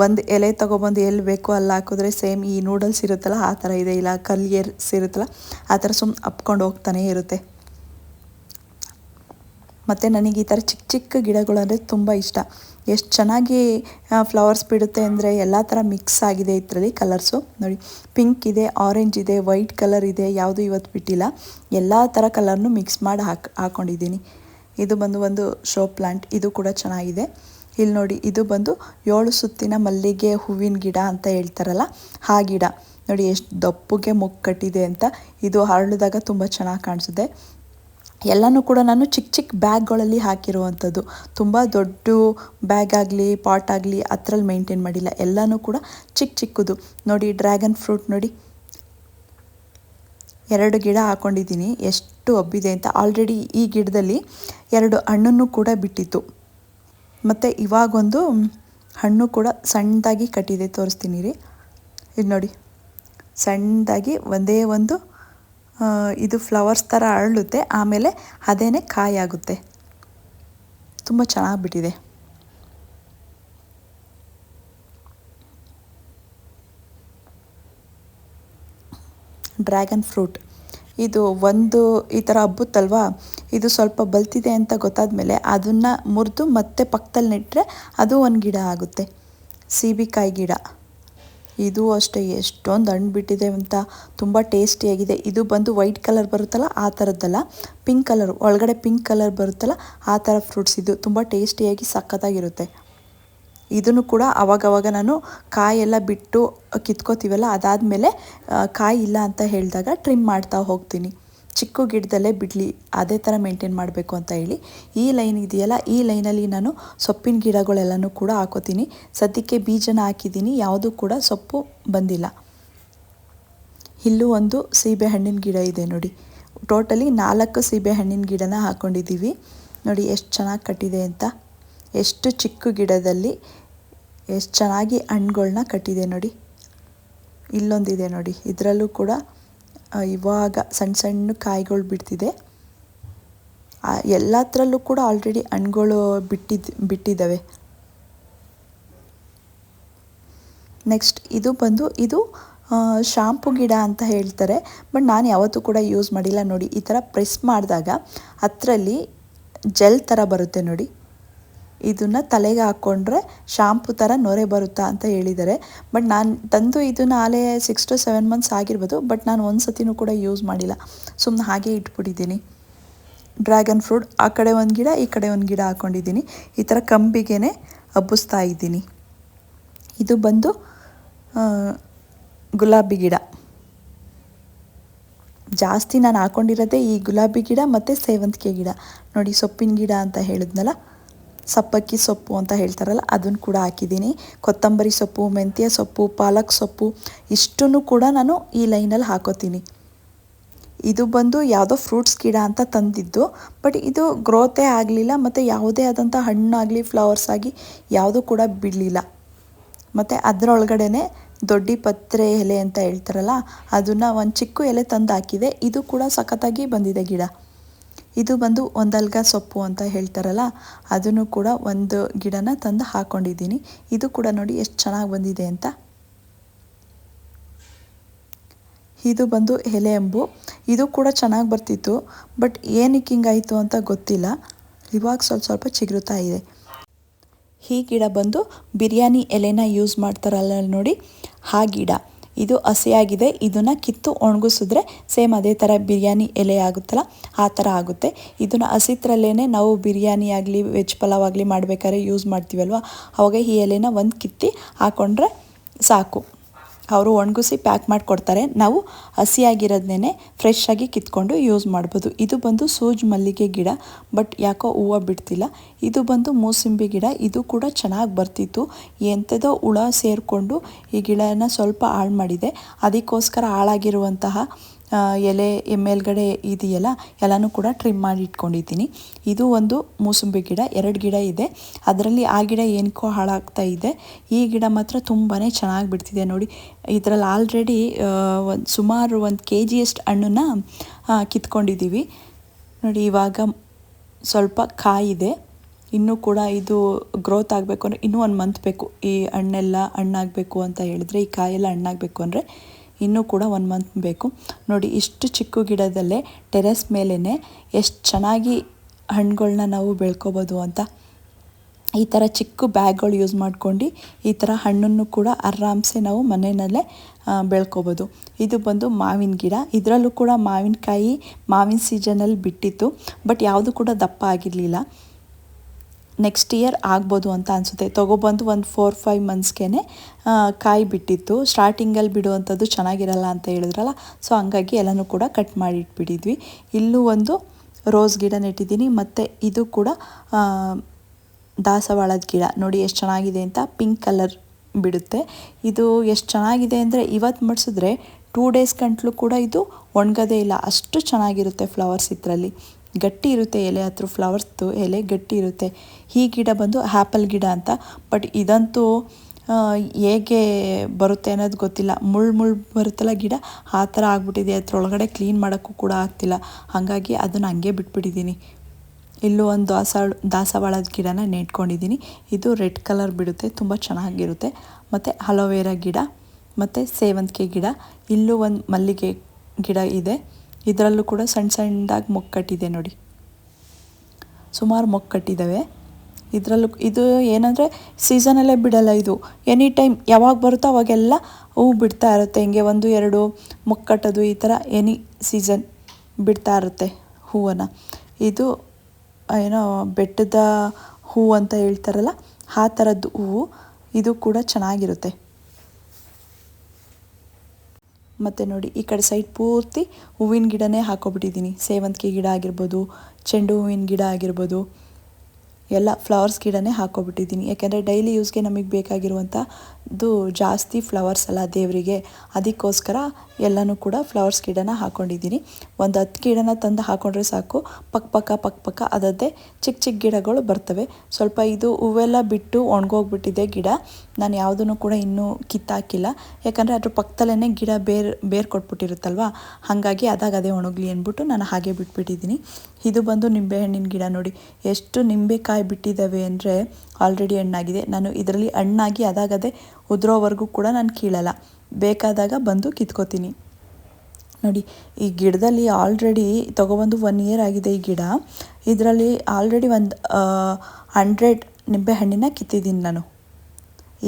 [SPEAKER 1] ಒಂದು ಎಲೆ ತೊಗೊಬಂದು ಎಲ್ಲಿ ಬೇಕೋ ಅಲ್ಲಿ ಹಾಕಿದ್ರೆ ಸೇಮ್ ಈ ನೂಡಲ್ಸ್ ಇರುತ್ತಲ್ಲ, ಆ ಥರ ಇದೆ. ಇಲ್ಲ ಕಲ್ಲಿಯರ್ಸ್ ಇರುತ್ತಲ್ಲ, ಆ ಥರ ಸುಮ್ಮನೆ ಅಪ್ಕೊಂಡು ಹೋಗ್ತಾನೆ ಇರುತ್ತೆ. ಮತ್ತು ನನಗೆ ಈ ಥರ ಚಿಕ್ಕ ಚಿಕ್ಕ ಗಿಡಗಳು ಅಂದರೆ ತುಂಬ ಇಷ್ಟ. ಎಷ್ಟು ಚೆನ್ನಾಗಿ ಫ್ಲವರ್ಸ್ ಬಿಡುತ್ತೆ ಅಂದರೆ ಎಲ್ಲ ಥರ ಮಿಕ್ಸ್ ಆಗಿದೆ ಇದರಲ್ಲಿ ಕಲರ್ಸು ನೋಡಿ ಪಿಂಕ್ ಇದೆ ಆರೆಂಜ್ ಇದೆ ವೈಟ್ ಕಲರ್ ಇದೆ, ಯಾವುದು ಇವತ್ತು ಬಿಟ್ಟಿಲ್ಲ. ಎಲ್ಲ ಥರ ಕಲರ್ನು ಮಿಕ್ಸ್ ಮಾಡಿ ಹಾಕ್ ಹಾಕ್ಕೊಂಡಿದ್ದೀನಿ ಇದು ಬಂದು ಒಂದು ಶೋ ಪ್ಲಾಂಟ್ ಇದು ಕೂಡ ಚೆನ್ನಾಗಿದೆ. ಇಲ್ಲಿ ನೋಡಿ, ಇದು ಬಂದು ಏಳು ಸುತ್ತಿನ ಮಲ್ಲಿಗೆ ಹೂವಿನ ಗಿಡ ಅಂತ ಹೇಳ್ತಾರಲ್ಲ, ಆ ಗಿಡ. ನೋಡಿ, ಎಷ್ಟು ದಪ್ಪಗೆ ಮುಕ್ಕಟ್ಟಿದೆ ಕಟ್ಟಿದೆ ಅಂತ. ಇದು ಹರಳಿದಾಗ ತುಂಬ ಚೆನ್ನಾಗಿ ಕಾಣಿಸುತ್ತೆ. ಎಲ್ಲನೂ ಕೂಡ ನಾನು ಚಿಕ್ಕ ಚಿಕ್ಕ ಬ್ಯಾಗ್ಗಳಲ್ಲಿ ಹಾಕಿರುವಂಥದ್ದು. ತುಂಬ ದೊಡ್ಡ ಬ್ಯಾಗ್ ಆಗಲಿ, ಪಾಟ್ ಆಗಲಿ ಅದ್ರಲ್ಲಿ ಮೇಂಟೈನ್ ಮಾಡಿಲ್ಲ. ಎಲ್ಲನೂ ಕೂಡ ಚಿಕ್ಕ ಚಿಕ್ಕದು. ನೋಡಿ, ಡ್ರ್ಯಾಗನ್ ಫ್ರೂಟ್ ನೋಡಿ. ಎರಡು ಗಿಡ ಹಾಕೊಂಡಿದ್ದೀನಿ. ಎಷ್ಟು ಹಬ್ಬಿದೆ ಅಂತ. ಆಲ್ರೆಡಿ ಈ ಗಿಡದಲ್ಲಿ ಎರಡು ಹಣ್ಣನ್ನು ಕೂಡ ಬಿಟ್ಟಿತ್ತು. ಮತ್ತು ಇವಾಗೊಂದು ಹಣ್ಣು ಕೂಡ ಸಣ್ಣದಾಗಿ ಕಟ್ಟಿದೆ. ತೋರಿಸ್ತೀನಿ ರೀ. ಇದು ನೋಡಿ. ಸಣ್ಣದಾಗಿ ಒಂದೇ ಒಂದು ಇದು ಫ್ಲವರ್ಸ್ ಥರ ಅರಳುತ್ತೆ, ಆಮೇಲೆ ಅದೇನೆ ಕಾಯಿ ಆಗುತ್ತೆ ತುಂಬ ಚೆನ್ನಾಗಿ ಬಿಟ್ಟಿದೆ. ಡ್ರ್ಯಾಗನ್ ಫ್ರೂಟ್ ಇದು ಒಂದು ಈ ಥರ ಹಬ್ಬುತ್ತಲ್ವಾ? ಇದು ಸ್ವಲ್ಪ ಬಲ್ತಿದೆ ಅಂತ ಗೊತ್ತಾದ ಮೇಲೆ ಅದನ್ನು ಮುರಿದು ಮತ್ತೆ ಪಕ್ಕದಲ್ಲಿ ನೆಟ್ಟರೆ ಅದು ಒಂದು ಗಿಡ ಆಗುತ್ತೆ. ಸೀಬೆಕಾಯಿ ಗಿಡ. ಇದು ಅಷ್ಟೇ, ಎಷ್ಟೊಂದು ಹಣ್ಣು ಬಿಟ್ಟಿದೆ ಅಂತ ತುಂಬ ಟೇಸ್ಟಿಯಾಗಿದೆ ಇದು ಬಂದು ವೈಟ್ ಕಲರ್ ಬರುತ್ತಲ್ಲ, ಆ ಥರದ್ದಲ್ಲ ಪಿಂಕ್ ಕಲರ್ ಒಳಗಡೆ ಪಿಂಕ್ ಕಲರ್ ಬರುತ್ತಲ್ಲ, ಆ ಥರ ಫ್ರೂಟ್ಸ್ ಇದು ತುಂಬ ಟೇಸ್ಟಿಯಾಗಿ ಸಖತ್ತಾಗಿರುತ್ತೆ. ಇದನ್ನು ಕೂಡ ಅವಾಗವಾಗ ನಾನು ಕಾಯೆಲ್ಲ ಬಿಟ್ಟು ಕಿತ್ಕೋತೀವಲ್ಲ, ಅದಾದಮೇಲೆ ಕಾಯಿ ಇಲ್ಲ ಅಂತ ಹೇಳಿದಾಗ ಟ್ರಿಮ್ ಮಾಡ್ತಾ ಹೋಗ್ತೀನಿ. ಚಿಕ್ಕ ಗಿಡದಲ್ಲೇ ಬಿಡಲಿ, ಅದೇ ಥರ ಮೇಂಟೈನ್ ಮಾಡಬೇಕು ಅಂತ ಹೇಳಿ ಈ ಲೈನ್ ಇದೆಯಲ್ಲ, ಈ ಲೈನಲ್ಲಿ ನಾನು ಸೊಪ್ಪಿನ ಗಿಡಗಳೆಲ್ಲನೂ ಕೂಡ ಹಾಕೋತೀನಿ. ಸದ್ಯಕ್ಕೆ ಬೀಜನ ಹಾಕಿದ್ದೀನಿ, ಯಾವುದೂ ಕೂಡ ಸೊಪ್ಪು ಬಂದಿಲ್ಲ. ಇಲ್ಲೂ ಒಂದು ಸೀಬೆ ಹಣ್ಣಿನ ಗಿಡ ಇದೆ ನೋಡಿ. ಟೋಟಲಿ ನಾಲ್ಕು ಸೀಬೆ ಹಣ್ಣಿನ ಗಿಡನ ಹಾಕ್ಕೊಂಡಿದ್ದೀವಿ ನೋಡಿ ಎಷ್ಟು ಚೆನ್ನಾಗಿ ಕಟ್ಟಿದೆ ಅಂತ. ಎಷ್ಟು ಚಿಕ್ಕ ಗಿಡದಲ್ಲಿ ಎಷ್ಟು ಚೆನ್ನಾಗಿ ಹಣ್ಣುಗಳ್ನ ಕಟ್ಟಿದೆ ನೋಡಿ. ಇಲ್ಲೊಂದಿದೆ ನೋಡಿ, ಇದರಲ್ಲೂ ಕೂಡ ಇವಾಗ ಸಣ್ಣ ಸಣ್ಣ ಕಾಯಿಗಳು ಬಿಡ್ತಿದೆ. ಆ, ಎಲ್ಲತ್ರಲ್ಲೂ ಕೂಡ ಆಲ್ರೆಡಿ ಹಣ್ಗಳು ಬಿಟ್ಟಿದ್ ಬಿಟ್ಟಿದ್ದಾವೆ ನೆಕ್ಸ್ಟ್ ಇದು ಬಂದು ಇದು ಶಾಂಪು ಗಿಡ ಅಂತ ಹೇಳ್ತಾರೆ. ಬಟ್ ನಾನು ಯಾವತ್ತೂ ಕೂಡ ಯೂಸ್ ಮಾಡಿಲ್ಲ ನೋಡಿ. ಈ ಥರ ಪ್ರೆಸ್ ಮಾಡಿದಾಗ ಅದರಲ್ಲಿ ಜೆಲ್ ಥರ ಬರುತ್ತೆ ನೋಡಿ. ಇದನ್ನ ತಲೆಗೆ ಹಾಕ್ಕೊಂಡ್ರೆ ಶಾಂಪು ಥರ ನೊರೆ ಬರುತ್ತಾ ಅಂತ ಹೇಳಿದ್ದಾರೆ. ಬಟ್ ನಾನು ತಂದು ಇದನ್ನು ಆಲೇ ಸಿಕ್ಸ್ ಟು ಸೆವೆನ್ ಮಂತ್ಸ್ ಆಗಿರ್ಬೋದು ಬಟ್ ನಾನು ಒಂದು ಸತಿನೂ ಕೂಡ ಯೂಸ್ ಮಾಡಿಲ್ಲ. ಸುಮ್ಮನೆ ಹಾಗೆ ಇಟ್ಬಿಟ್ಟಿದ್ದೀನಿ. ಡ್ರ್ಯಾಗನ್ ಫ್ರೂಟ್ ಆ ಕಡೆ ಒಂದು ಗಿಡ, ಈ ಕಡೆ ಒಂದು ಗಿಡ ಹಾಕ್ಕೊಂಡಿದ್ದೀನಿ ಈ ಥರ ಕಂಬಿಗೆನೆ ಹಬ್ಬಿಸ್ತಾ ಇದ್ದೀನಿ. ಇದು ಬಂದು ಗುಲಾಬಿ ಗಿಡ. ಜಾಸ್ತಿ ನಾನು ಹಾಕೊಂಡಿರೋದೇ ಈ ಗುಲಾಬಿ ಗಿಡ ಮತ್ತು ಸೇವಂತಿಗೆ ಗಿಡ. ನೋಡಿ ಸೊಪ್ಪಿನ ಗಿಡ ಅಂತ ಹೇಳಿದ್ನಲ್ಲ ಸಪ್ಪಕ್ಕಿ ಸೊಪ್ಪು ಅಂತ ಹೇಳ್ತಾರಲ್ಲ, ಅದನ್ನು ಕೂಡ ಹಾಕಿದ್ದೀನಿ. ಕೊತ್ತಂಬರಿ ಸೊಪ್ಪು, ಮೆಂತ್ಯ ಸೊಪ್ಪು, ಪಾಲಕ್ ಸೊಪ್ಪು, ಇಷ್ಟನ್ನು ಕೂಡ ನಾನು ಈ ಲೈನಲ್ಲಿ ಹಾಕೋತೀನಿ. ಇದು ಬಂದು ಯಾವುದೋ ಫ್ರೂಟ್ಸ್ ಗಿಡ ಅಂತ ತಂದಿದ್ದು, ಬಟ್ ಇದು ಗ್ರೋತೇ ಆಗಲಿಲ್ಲ, ಮತ್ತು ಯಾವುದೇ ಆದಂಥ ಹಣ್ಣಾಗಲಿ, ಫ್ಲವರ್ಸ್ ಆಗಿ ಯಾವುದೂ ಕೂಡ ಬಿಡಲಿಲ್ಲ. ಮತ್ತು ಅದರೊಳಗಡೆ ದೊಡ್ಡಿ ಪತ್ರೆ ಎಲೆ ಅಂತ ಹೇಳ್ತಾರಲ್ಲ, ಅದನ್ನು ಒಂದು ಚಿಕ್ಕ ಎಲೆ ತಂದು ಹಾಕಿದೆ. ಇದು ಕೂಡ ಸಖತ್ತಾಗಿ ಬಂದಿದೆ ಗಿಡ. ಇದು ಬಂದು ಒಂದಲ್ಗ ಸೊಪ್ಪು ಅಂತ ಹೇಳ್ತಾರಲ್ಲ, ಅದನ್ನು ಕೂಡ ಒಂದು ಗಿಡನ ತಂದು ಹಾಕೊಂಡಿದ್ದೀನಿ. ಇದು ಕೂಡ ನೋಡಿ ಎಷ್ಟು ಚೆನ್ನಾಗಿ ಬಂದಿದೆ ಅಂತ. ಇದು ಬಂದು ಎಲೆ ಎಂಬು ಇದು ಕೂಡ ಚೆನ್ನಾಗಿ ಬರ್ತಿತ್ತು, ಬಟ್ ಏನಕ್ಕೆ ಹಿಂಗಾಯಿತು ಅಂತ ಗೊತ್ತಿಲ್ಲ. ಇವಾಗ ಸ್ವಲ್ಪ ಸ್ವಲ್ಪ ಚಿಗುರುತ್ತಾ ಇದೆ. ಈ ಗಿಡ ಬಂದು ಬಿರಿಯಾನಿ ಎಲೆನ ಯೂಸ್ ಮಾಡ್ತಾರಲ್ಲ ನೋಡಿ, ಆ ಗಿಡ. ಇದು ಹಸಿಯಾಗಿದೆ. ಇದನ್ನು ಕಿತ್ತು ಒಣಗಿಸಿದ್ರೆ ಸೇಮ್ ಅದೇ ಥರ ಬಿರಿಯಾನಿ ಎಲೆ ಆಗುತ್ತಲ್ಲ, ಆ ಥರ ಆಗುತ್ತೆ. ಇದನ್ನು ಹಸಿತ್ರಲ್ಲೇ ನಾವು ಬಿರಿಯಾನಿ ಆಗಲಿ, ವೆಜ್ ಪಲಾವ್ ಆಗಲಿ ಮಾಡಬೇಕಾದ್ರೆ ಯೂಸ್ ಮಾಡ್ತೀವಲ್ವ? ಅವಾಗ ಈ ಎಲೆನ ಒಂದು ಕಿತ್ತಿ ಹಾಕ್ಕೊಂಡ್ರೆ ಸಾಕು. ಅವರು ಒಣಗಿಸಿ ಪ್ಯಾಕ್ ಮಾಡಿಕೊಡ್ತಾರೆ. ನಾವು ಹಸಿಯಾಗಿರೋದನ್ನೇ ಫ್ರೆಶ್ ಆಗಿ ಕಿತ್ಕೊಂಡು ಯೂಸ್ ಮಾಡ್ಬೋದು. ಇದು ಬಂದು ಸೂಜ್ ಮಲ್ಲಿಗೆ ಗಿಡ ಬಟ್ ಯಾಕೋ ಹೂವು ಬಿಡ್ತಿಲ್ಲ. ಇದು ಬಂದು ಮೂಸಂಬಿ ಗಿಡ, ಇದು ಕೂಡ ಚೆನ್ನಾಗಿ ಬರ್ತಿತ್ತು. ಎಂಥದೋ ಹುಳ ಸೇರಿಕೊಂಡು ಈ ಗಿಡನ ಸ್ವಲ್ಪ ಹಾಳು ಮಾಡಿದೆ. ಅದಕ್ಕೋಸ್ಕರ ಹಾಳಾಗಿರುವಂತಹ ಎಲೆ ಮೇಲ್ಗಡೆ ಇದೆಯಲ್ಲ, ಎಲ್ಲನೂ ಕೂಡ ಟ್ರಿಮ್ ಮಾಡಿ ಇಟ್ಕೊಂಡಿದ್ದೀನಿ. ಇದು ಒಂದು ಮೂಸಂಬಿ ಗಿಡ, ಎರಡು ಗಿಡ ಇದೆ. ಅದರಲ್ಲಿ ಆ ಗಿಡ ಏನಕ್ಕೋ ಹಾಳಾಗ್ತಾ ಇದೆ. ಈ ಗಿಡ ಮಾತ್ರ ತುಂಬಾ ಚೆನ್ನಾಗಿ ಬಿಡ್ತಿದೆ ನೋಡಿ. ಇದರಲ್ಲಿ ಆಲ್ರೆಡಿ ಒಂದು ಸುಮಾರು ಒಂದು ಕೆ ಜಿಯಷ್ಟು ಹಣ್ಣನ್ನು ಕಿತ್ಕೊಂಡಿದ್ದೀವಿ ನೋಡಿ, ಇವಾಗ ಸ್ವಲ್ಪ ಕಾಯಿದೆ. ಇನ್ನೂ ಕೂಡ ಇದು ಗ್ರೋತ್ ಆಗಬೇಕು ಅಂದರೆ ಇನ್ನೂ ಒಂದು ಮಂತ್ ಬೇಕು ಈ ಹಣ್ಣೆಲ್ಲ ಹಣ್ಣಾಗಬೇಕು ಅಂತ ಹೇಳಿದ್ರೆ, ಈ ಕಾಯೆಲ್ಲ ಹಣ್ಣಾಗಬೇಕು ಅಂದರೆ. ಇನ್ನೂ ಕೂಡ ಒನ್ ಮಂತ್ ಬೇಕು. ನೋಡಿ, ಇಷ್ಟು ಚಿಕ್ಕ ಗಿಡದಲ್ಲೇ ಟೆರೆಸ್ ಮೇಲೇ ಎಷ್ಟು ಚೆನ್ನಾಗಿ ಹಣ್ಣುಗಳನ್ನ ನಾವು ಬೆಳ್ಕೋಬೋದು ಅಂತ. ಈ ಥರ ಚಿಕ್ಕ ಬ್ಯಾಗ್ಗಳು ಯೂಸ್ ಮಾಡ್ಕೊಂಡು ಈ ಥರ ಹಣ್ಣನ್ನು ಕೂಡ ಆರಾಮ್ಸೆ ನಾವು ಮನೆಯಲ್ಲೇ ಬೆಳ್ಕೋಬೋದು. ಇದು ಬಂದು ಮಾವಿನ ಗಿಡ. ಇದರಲ್ಲೂ ಕೂಡ ಮಾವಿನಕಾಯಿ ಮಾವಿನ ಸೀಸನಲ್ಲಿ ಬಿಟ್ಟಿತ್ತು ಬಟ್ ಯಾವುದು ಕೂಡ ದಪ್ಪ ಆಗಿರಲಿಲ್ಲ. ನೆಕ್ಸ್ಟ್ ಇಯರ್ ಆಗ್ಬೋದು ಅಂತ ಅನಿಸುತ್ತೆ. ತೊಗೊಬಂದು ಒಂದು ಫೋರ್ ಫೈವ್ ಮಂತ್ಸ್ಗೆ ಕಾಯಿ ಬಿಟ್ಟಿತ್ತು. ಸ್ಟಾರ್ಟಿಂಗಲ್ಲಿ ಬಿಡುವಂಥದ್ದು ಚೆನ್ನಾಗಿರಲ್ಲ ಅಂತ ಹೇಳಿದ್ರಲ್ಲ ಸೊ ಹಂಗಾಗಿ ಎಲ್ಲನೂ ಕೂಡ ಕಟ್ ಮಾಡಿ ಇಟ್ಬಿಟ್ಟಿದ್ವಿ. ಇಲ್ಲೂ ಒಂದು ರೋಸ್ ಗಿಡ ನೆಟ್ಟಿದ್ದೀನಿ, ಮತ್ತು ಇದು ಕೂಡ ದಾಸವಾಳದ ಗಿಡ. ನೋಡಿ ಎಷ್ಟು ಚೆನ್ನಾಗಿದೆ ಅಂತ ಪಿಂಕ್ ಕಲರ್ ಬಿಡುತ್ತೆ. ಇದು ಎಷ್ಟು ಚೆನ್ನಾಗಿದೆ ಅಂದರೆ ಇವತ್ತು ಮಡಿಸಿದ್ರೆ ಟೂ ಡೇಸ್ ಗಂಟ್ಲು ಕೂಡ ಇದು ಒಣಗೋದೇ ಇಲ್ಲ. ಅಷ್ಟು ಚೆನ್ನಾಗಿರುತ್ತೆ ಫ್ಲವರ್ಸ್ ಇದರಲ್ಲಿ. ಗಟ್ಟಿ ಇರುತ್ತೆ ಎಲೆ ಹತ್ರ ಫ್ಲವರ್ಸ್ದು ಎಲೆ ಗಟ್ಟಿ ಇರುತ್ತೆ. ಈ ಗಿಡ ಬಂದು ಆ್ಯಪಲ್ ಗಿಡ ಅಂತ. ಬಟ್ ಇದಂತೂ ಹೇಗೆ ಬರುತ್ತೆ ಅನ್ನೋದು ಗೊತ್ತಿಲ್ಲ. ಮುಳ್ಳು ಮುಳ್ಳು ಬರುತ್ತಲ್ಲ ಗಿಡ, ಆ ಥರ ಆಗ್ಬಿಟ್ಟಿದೆ. ಅದರೊಳಗಡೆ ಕ್ಲೀನ್ ಮಾಡೋಕ್ಕೂ ಕೂಡ ಆಗ್ತಿಲ್ಲ. ಹಾಗಾಗಿ ಅದನ್ನು ಹಂಗೆ ಬಿಟ್ಬಿಟ್ಟಿದ್ದೀನಿ. ಇಲ್ಲೂ ಒಂದು ದಾಸವಾಳ ದಾಸವಾಳದ ಗಿಡನ ನೆಟ್ಕೊಂಡಿದ್ದೀನಿ. ಇದು ರೆಡ್ ಕಲರ್ ಬಿಡುತ್ತೆ, ತುಂಬ ಚೆನ್ನಾಗಿರುತ್ತೆ. ಮತ್ತು ಅಲೋವೆರಾ ಗಿಡ, ಮತ್ತು ಸೇವಂತಿಗೆ ಗಿಡ. ಇಲ್ಲೂ ಒಂದು ಮಲ್ಲಿಗೆ ಗಿಡ ಇದೆ. ಇದರಲ್ಲೂ ಕೂಡ ಸಣ್ಣ ಸಣ್ಣದಾಗಿ ಮೊಗ್ಗು ನೋಡಿ. ಸುಮಾರು ಮೊಗ್ಗು ಕಟ್ಟಿದ್ದಾವೆ ಇದರಲ್ಲೂ ಇದು ಏನಂದರೆ ಸೀಸನಲ್ಲೇ ಬಿಡಲ್ಲ ಇದು. ಎನಿ ಟೈಮ್ ಯಾವಾಗ ಬರುತ್ತೋ ಅವಾಗೆಲ್ಲ ಹೂ ಬಿಡ್ತಾ ಇರುತ್ತೆ. ಹಿಂಗೆ ಒಂದು, ಎರಡು ಮೊಗ್ಗು ಕಟ್ಟೋದು ಈ ಥರ ಎನಿ ಸೀಸನ್ ಬಿಡ್ತಾ ಇರುತ್ತೆ ಹೂವನ್ನು. ಇದು ಏನೋ ಬೆಟ್ಟದ ಹೂವು ಅಂತ ಹೇಳ್ತಾರಲ್ಲ, ಆ ಥರದ್ದು ಹೂವು. ಇದು ಕೂಡ ಚೆನ್ನಾಗಿರುತ್ತೆ. ಮತ್ತು ನೋಡಿ, ಈ ಕಡೆ ಸೈಡ್ ಪೂರ್ತಿ ಹೂವಿನ ಗಿಡನೇ ಹಾಕೋಬಿಟ್ಟಿದ್ದೀನಿ. ಸೇವಂತಿಗೆ ಗಿಡ ಆಗಿರ್ಬೋದು, ಚೆಂಡು ಹೂವಿನ ಗಿಡ ಆಗಿರ್ಬೋದು, ಎಲ್ಲ ಫ್ಲವರ್ಸ್ ಗಿಡನೇ ಹಾಕೋಬಿಟ್ಟಿದ್ದೀನಿ. ಯಾಕೆಂದರೆ ಡೈಲಿ ಯೂಸ್ಗೆ ನಮಗೆ ಬೇಕಾಗಿರುವಂಥದ್ದು ಜಾಸ್ತಿ ಫ್ಲವರ್ಸ್ ಅಲ್ಲ ದೇವರಿಗೆ. ಅದಕ್ಕೋಸ್ಕರ ಎಲ್ಲನೂ ಕೂಡ ಫ್ಲವರ್ಸ್ ಗಿಡನ ಹಾಕ್ಕೊಂಡಿದ್ದೀನಿ ಒಂದು ಹತ್ತು ಗಿಡನ ತಂದು ಹಾಕೊಂಡ್ರೆ ಸಾಕು. ಪಕ್ಕ ಪಕ್ಕ ಪಕ್ಕ ಪಕ್ಕ ಅದದ್ದೇ ಚಿಕ್ಕ ಚಿಕ್ಕ ಗಿಡಗಳು ಬರ್ತವೆ. ಸ್ವಲ್ಪ ಇದು ಹೂವೆಲ್ಲ ಬಿಟ್ಟು ಒಣಗೋಗ್ಬಿಟ್ಟಿದೆ ಗಿಡ. ನಾನು ಯಾವುದನ್ನು ಕೂಡ ಇನ್ನೂ ಕಿತ್ತಾಕಿಲ್ಲ. ಯಾಕಂದರೆ ಅದ್ರ ಪಕ್ಕದಲ್ಲೇ ಗಿಡ ಬೇರ್ ಬೇರ್ ಕೊಟ್ಬಿಟ್ಟಿರುತ್ತಲ್ವ? ಹಾಗಾಗಿ ಅದಾಗ ಅದೇ ಒಣಗಲಿ ಅಂದ್ಬಿಟ್ಟು ನಾನು ಹಾಗೆ ಬಿಟ್ಬಿಟ್ಟಿದ್ದೀನಿ. ಇದು ಬಂದು ನಿಂಬೆಹಣ್ಣಿನ ಗಿಡ ನೋಡಿ. ಎಷ್ಟು ನಿಂಬೆಕಾಯಿ ಬಿಟ್ಟಿದ್ದಾವೆ ಅಂದರೆ ಆಲ್ರೆಡಿ ಹಣ್ಣಾಗಿದೆ. ನಾನು ಇದರಲ್ಲಿ ಹಣ್ಣಾಗಿ ಅದಾಗದೇ ಉದುರೋವರೆಗೂ ಕೂಡ ನಾನು ಕೀಳಲ್ಲ. ಬೇಕಾದಾಗ ಬಂದು ಕಿತ್ಕೋತೀನಿ. ನೋಡಿ, ಈ ಗಿಡದಲ್ಲಿ ಆಲ್ರೆಡಿ ತಗೊಬಂದು ಒನ್ ಇಯರ್ ಆಗಿದೆ ಈ ಗಿಡ. ಇದರಲ್ಲಿ ಆಲ್ರೆಡಿ ಒಂದು ಹಂಡ್ರೆಡ್ ನಿಂಬೆಹಣ್ಣಿನ ಕಿತ್ತಿದ್ದೀನಿ ನಾನು.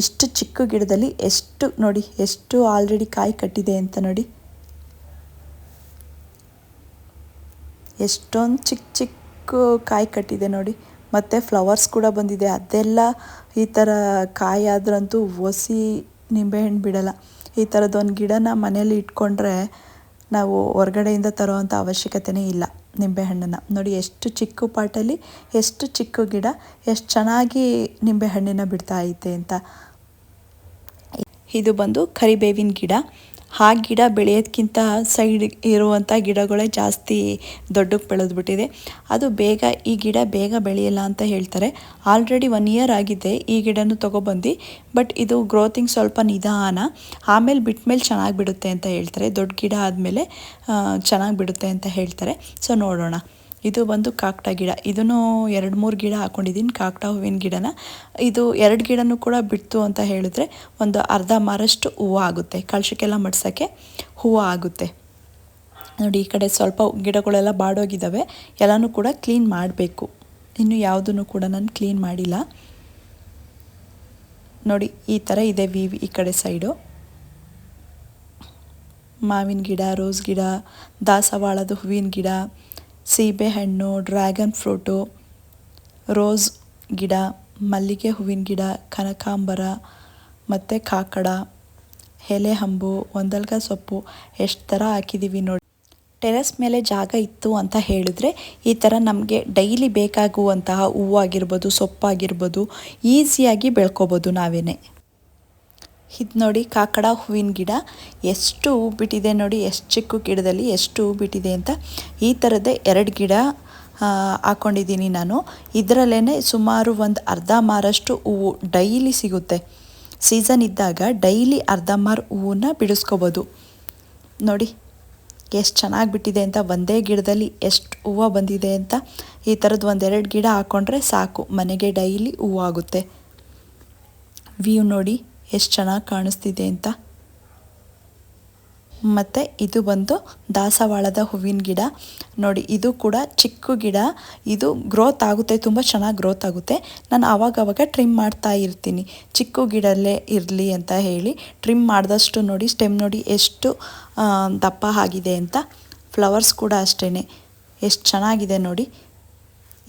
[SPEAKER 1] ಇಷ್ಟು ಚಿಕ್ಕ ಗಿಡದಲ್ಲಿ ಎಷ್ಟು, ನೋಡಿ, ಎಷ್ಟು ಆಲ್ರೆಡಿ ಕಾಯಿ ಕಟ್ಟಿದೆ ಅಂತ ನೋಡಿ. ಎಷ್ಟೊಂದು ಚಿಕ್ಕ ಚಿಕ್ಕ ಕಾಯಿ ಕಟ್ಟಿದೆ ನೋಡಿ. ಮತ್ತು ಫ್ಲವರ್ಸ್ ಕೂಡ ಬಂದಿದೆ. ಅದೆಲ್ಲ ಈ ಥರ ಕಾಯಿ ಆದ್ರಂತೂ ಒಸಿ ನಿಂಬೆಹಣ್ಣು ಬಿಡಲ್ಲ. ಈ ಥರದ್ದೊಂದು ಗಿಡನ ಮನೇಲಿ ಇಟ್ಕೊಂಡ್ರೆ ನಾವು ಹೊರಗಡೆಯಿಂದ ತರೋವಂಥ ಅವಶ್ಯಕತೆನೇ ಇಲ್ಲ ನಿಂಬೆಹಣ್ಣನ್ನು ನೋಡಿ ಎಷ್ಟು ಚಿಕ್ಕ ಪಾಟಲ್ಲಿ, ಎಷ್ಟು ಚಿಕ್ಕ ಗಿಡ, ಎಷ್ಟು ಚೆನ್ನಾಗಿ ನಿಂಬೆಹಣ್ಣಿನ ಬಿಡ್ತಾ ಐತೆ ಅಂತ. ಇದು ಬಂದು ಕರಿಬೇವಿನ ಗಿಡ. ಆ ಗಿಡ ಬೆಳೆಯೋದ್ಕಿಂತ ಸೈಡ್ ಇರುವಂಥ ಗಿಡಗಳೇ ಜಾಸ್ತಿ ದೊಡ್ಡಕ್ಕೆ ಬೆಳೆದ್ಬಿಟ್ಟಿದೆ. ಅದು ಬೇಗ ಈ ಗಿಡ ಬೇಗ ಬೆಳೆಯಲ್ಲ ಅಂತ ಹೇಳ್ತಾರೆ. ಆಲ್ರೆಡಿ ಒನ್ ಇಯರ್ ಆಗಿದೆ ಈ ಗಿಡನೂ ತೊಗೊಬಂದು, ಬಟ್ ಇದು ಗ್ರೋತಿಂಗ್ ಸ್ವಲ್ಪ ನಿಧಾನ. ಆಮೇಲೆ ಬಿಟ್ಮೇಲೆ ಚೆನ್ನಾಗಿ ಬಿಡುತ್ತೆ ಅಂತ ಹೇಳ್ತಾರೆ. ದೊಡ್ಡ ಗಿಡ ಆದಮೇಲೆ ಚೆನ್ನಾಗಿ ಬಿಡುತ್ತೆ ಅಂತ ಹೇಳ್ತಾರೆ. ಸೊ ನೋಡೋಣ. ಇದು ಬಂದು ಕಾಕ್ಟ ಗಿಡ. ಇದನ್ನು ಎರಡು ಮೂರು ಗಿಡ ಹಾಕೊಂಡಿದ್ದೀನಿ, ಕಾಕ್ಟ ಹೂವಿನ ಗಿಡನ. ಇದು ಎರಡು ಗಿಡನೂ ಕೂಡ ಬಿಡ್ತು ಅಂತ ಹೇಳಿದ್ರೆ ಒಂದು ಅರ್ಧ ಮಾರಷ್ಟು ಹೂವು ಆಗುತ್ತೆ. ಕಳಶಕ್ಕೆಲ್ಲ ಮಡ್ಸೋಕ್ಕೆ ಹೂವು ಆಗುತ್ತೆ. ನೋಡಿ, ಈ ಕಡೆ ಸ್ವಲ್ಪ ಗಿಡಗಳೆಲ್ಲ ಬಾಡೋಗಿದ್ದಾವೆ ಎಲ್ಲನೂ ಕೂಡ ಕ್ಲೀನ್ ಮಾಡಬೇಕು. ಇನ್ನು ಯಾವುದನ್ನು ಕೂಡ ನಾನು ಕ್ಲೀನ್ ಮಾಡಿಲ್ಲ. ನೋಡಿ, ಈ ಥರ ಇದೆ ವಿ ಈ ಕಡೆ ಸೈಡು. ಮಾವಿನ ಗಿಡ, ರೋಸ್ ಗಿಡ, ದಾಸವಾಳದ ಹೂವಿನ ಗಿಡ ಸೀಬೆ ಹಣ್ಣು, ಡ್ರ್ಯಾಗನ್ ಫ್ರೂಟು, ರೋಸ್ ಗಿಡ, ಮಲ್ಲಿಗೆ ಹೂವಿನ ಗಿಡ, ಕನಕಾಂಬರ, ಮತ್ತು ಕಾಕಡ, ಎಲೆ ಹಂಬು, ಒಂದಲ್ಗ ಸೊಪ್ಪು ಎಷ್ಟು ಥರ ಹಾಕಿದ್ದೀವಿ ನೋಡಿ. ಟೆರೆಸ್ ಮೇಲೆ ಜಾಗ ಇತ್ತು ಅಂತ ಹೇಳಿದ್ರೆ ಈ ಥರ ನಮಗೆ ಡೈಲಿ ಬೇಕಾಗುವಂತಹ ಹೂವಾಗಿರ್ಬೋದು, ಸೊಪ್ಪಾಗಿರ್ಬೋದು, ಈಸಿಯಾಗಿ ಬೆಳ್ಕೋಬೋದು ನಾವೇನೆ. ಇದು ನೋಡಿ ಕಾಕಡ ಹೂವಿನ ಗಿಡ. ಎಷ್ಟು ಹೂ ಬಿಟ್ಟಿದೆ ನೋಡಿ, ಎಷ್ಟು ಚಿಕ್ಕ ಗಿಡದಲ್ಲಿ ಎಷ್ಟು ಹೂ ಬಿಟ್ಟಿದೆ ಅಂತ ಈ ಥರದ್ದೇ ಎರಡು ಗಿಡ ಹಾಕ್ಕೊಂಡಿದ್ದೀನಿ ನಾನು. ಇದರಲ್ಲೇ ಸುಮಾರು ಒಂದು ಅರ್ಧ ಮಾರಷ್ಟು ಹೂವು ಡೈಲಿ ಸಿಗುತ್ತೆ. ಸೀಸನ್ ಇದ್ದಾಗ ಡೈಲಿ ಅರ್ಧ ಮಾರು ಹೂವನ್ನ ಬಿಡಿಸ್ಕೋಬೋದು. ನೋಡಿ, ಎಷ್ಟು ಚೆನ್ನಾಗಿ ಬಿಟ್ಟಿದೆ ಅಂತ, ಒಂದೇ ಗಿಡದಲ್ಲಿ ಎಷ್ಟು ಹೂವು ಬಂದಿದೆ ಅಂತ ಈ ಥರದ್ದು ಒಂದೆರಡು ಗಿಡ ಹಾಕ್ಕೊಂಡ್ರೆ ಸಾಕು. ಮನೆಗೆ ಡೈಲಿ ಹೂವು ಆಗುತ್ತೆ. ವ್ಯೂ ನೋಡಿ. ಎಷ್ಟು ಚೆನ್ನಾಗಿ ಕಾಣಿಸ್ತಿದೆ ಅಂತ. ಮತ್ತು ಇದು ಬಂದು ದಾಸವಾಳದ ಹೂವಿನ ಗಿಡ. ನೋಡಿ, ಇದು ಕೂಡ ಚಿಕ್ಕ ಗಿಡ. ಇದು ಗ್ರೋತ್ ಆಗುತ್ತೆ, ತುಂಬ ಚೆನ್ನಾಗಿ ಗ್ರೋತ್ ಆಗುತ್ತೆ. ನಾನು ಆವಾಗವಾಗ ಟ್ರಿಮ್ ಮಾಡ್ತಾ ಇರ್ತೀನಿ. ಚಿಕ್ಕ ಗಿಡಲ್ಲೇ ಇರಲಿ ಅಂತ ಹೇಳಿ ಟ್ರಿಮ್ ಮಾಡಿದಷ್ಟು ನೋಡಿ ಸ್ಟೆಮ್ ನೋಡಿ ಎಷ್ಟು ದಪ್ಪ ಆಗಿದೆ ಅಂತ. ಫ್ಲವರ್ಸ್ ಕೂಡ ಅಷ್ಟೇ ಎಷ್ಟು ಚೆನ್ನಾಗಿದೆ ನೋಡಿ.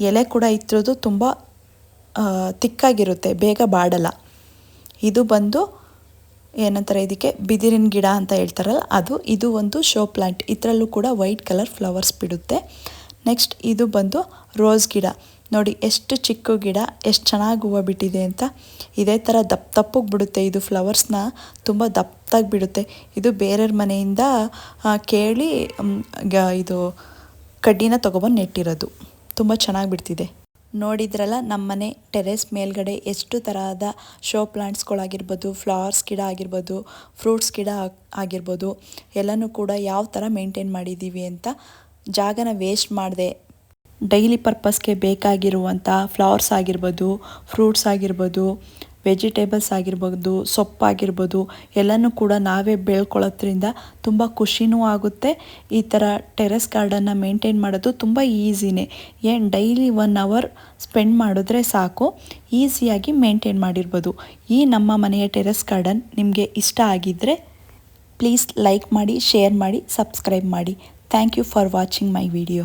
[SPEAKER 1] ಎಲೆ ಕೂಡ ಇತ್ತಿರೋದು ತುಂಬ ತಿಕ್ಕಾಗಿರುತ್ತೆ ಬೇಗ ಬಾಡಲ್ಲ. ಇದು ಬಂದು ಏನಂತಾರೆ ಇದಕ್ಕೆ? ಬಿದಿರಿನ ಗಿಡ ಅಂತ ಹೇಳ್ತಾರಲ್ಲ, ಅದು, ಇದು ಒಂದು ಶೋ ಪ್ಲಾಂಟ್. ಇದರಲ್ಲೂ ಕೂಡ ವೈಟ್ ಕಲರ್ ಫ್ಲವರ್ಸ್ ಬಿಡುತ್ತೆ. ನೆಕ್ಸ್ಟ್ ಇದು ಬಂದು ರೋಸ್ ಗಿಡ. ನೋಡಿ, ಎಷ್ಟು ಚಿಕ್ಕ ಗಿಡ, ಎಷ್ಟು ಚೆನ್ನಾಗಿ ಹೂವು ಬಿಟ್ಟಿದೆ ಅಂತ. ಇದೇ ಥರ ದಪ್ಪ ದಪ್ಪಗೆ ಬಿಡುತ್ತೆ ಇದು ಫ್ಲವರ್ಸ್ನ. ತುಂಬ ದಪ್ಪದಾಗಿ ಬಿಡುತ್ತೆ. ಇದು ಬೇರೆಯವ್ರ ಮನೆಯಿಂದ ಕೇಳಿ ಇದು ಕಡ್ಡಿನ ತೊಗೊಬಂದು ನೆಟ್ಟಿರೋದು. ತುಂಬ ಚೆನ್ನಾಗಿ ಬಿಡ್ತಿದೆ. ನೋಡಿದ್ರಲ್ಲ, ನಮ್ಮನೆ ಟೆರೆಸ್ ಮೇಲ್ಗಡೆ ಎಷ್ಟು ತರಹದ ಶೋ ಪ್ಲಾಂಟ್ಸ್ಗಳಾಗಿರ್ಬೋದು, ಫ್ಲವರ್ಸ್ ಗಿಡ ಆಗಿರ್ಬೋದು, ಫ್ರೂಟ್ಸ್ ಗಿಡ ಆಗಿರ್ಬೋದು, ಎಲ್ಲನೂ ಕೂಡ ಯಾವ ಥರ ಮೇಂಟೈನ್ ಮಾಡಿದ್ದೀವಿ ಅಂತ ಜಾಗನ ವೇಸ್ಟ್ ಮಾಡಿದೆ ಡೈಲಿ ಪರ್ಪಸ್ಗೆ ಬೇಕಾಗಿರುವಂಥ ಫ್ಲವರ್ಸ್ ಆಗಿರ್ಬೋದು, ಫ್ರೂಟ್ಸ್ ಆಗಿರ್ಬೋದು ವೆಜಿಟೇಬಲ್ಸ್ ಆಗಿರ್ಬೋದು, ಸೊಪ್ಪಾಗಿರ್ಬೋದು, ಎಲ್ಲನೂ ಕೂಡ ನಾವೇ ಬೆಳ್ಕೊಳ್ಳೋದ್ರಿಂದ ತುಂಬ ಖುಷಿನೂ ಆಗುತ್ತೆ. ಈ ಥರ ಟೆರೆಸ್ ಗಾರ್ಡನ್ನ ಮೇಂಟೈನ್ ಮಾಡೋದು ತುಂಬ ಈಸಿನೇ. ಏನು ಡೈಲಿ ಒನ್ ಅವರ್ ಸ್ಪೆಂಡ್ ಮಾಡಿದ್ರೆ ಸಾಕು. ಈಸಿಯಾಗಿ ಮೇಂಟೈನ್ ಮಾಡಿರ್ಬೋದು. ಈ ನಮ್ಮ ಮನೆಯ ಟೆರೆಸ್ ಗಾರ್ಡನ್ ನಿಮಗೆ ಇಷ್ಟ ಆಗಿದ್ದರೆ ಪ್ಲೀಸ್ ಲೈಕ್ ಮಾಡಿ, ಶೇರ್ ಮಾಡಿ, ಸಬ್ಸ್ಕ್ರೈಬ್ ಮಾಡಿ. Thank you for watching my video.